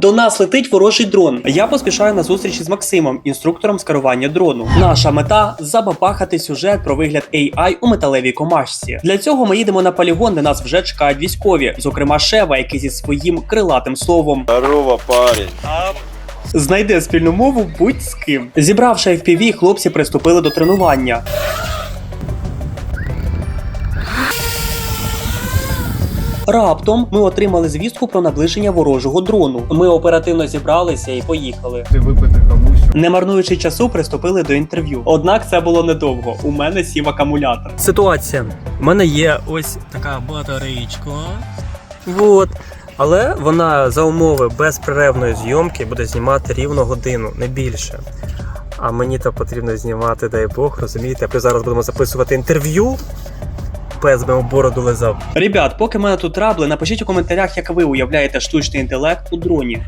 До нас летить ворожий дрон. Я поспішаю на зустріч з Максимом, інструктором з керування дрону. Наша мета забабахати сюжет про вигляд AI у металевій комашці. Для цього ми їдемо на полігон, де нас вже чекають військові, зокрема Шева, який зі своїм крилатим словом Здорово, парень. знайде спільну мову будь з ким. Зібравши FPV, хлопці приступили до тренування. Раптом ми отримали звістку про наближення ворожого дрону. Ми оперативно зібралися і поїхали. Ти випити комусь. Не марнуючи часу, приступили до інтерв'ю. Однак це було недовго. У мене сів акумулятор. Ситуація. У мене є ось така батареєчка. Вот. Але вона за умови безперервної зйомки буде знімати рівно годину, не більше. А мені то потрібно знімати, дай Бог, розумієте? Ми зараз будемо записувати інтерв'ю. Пес би бороду лизав. Ребят, поки мене тут трабли, напишіть у коментарях, як ви уявляєте штучний інтелект у дроні.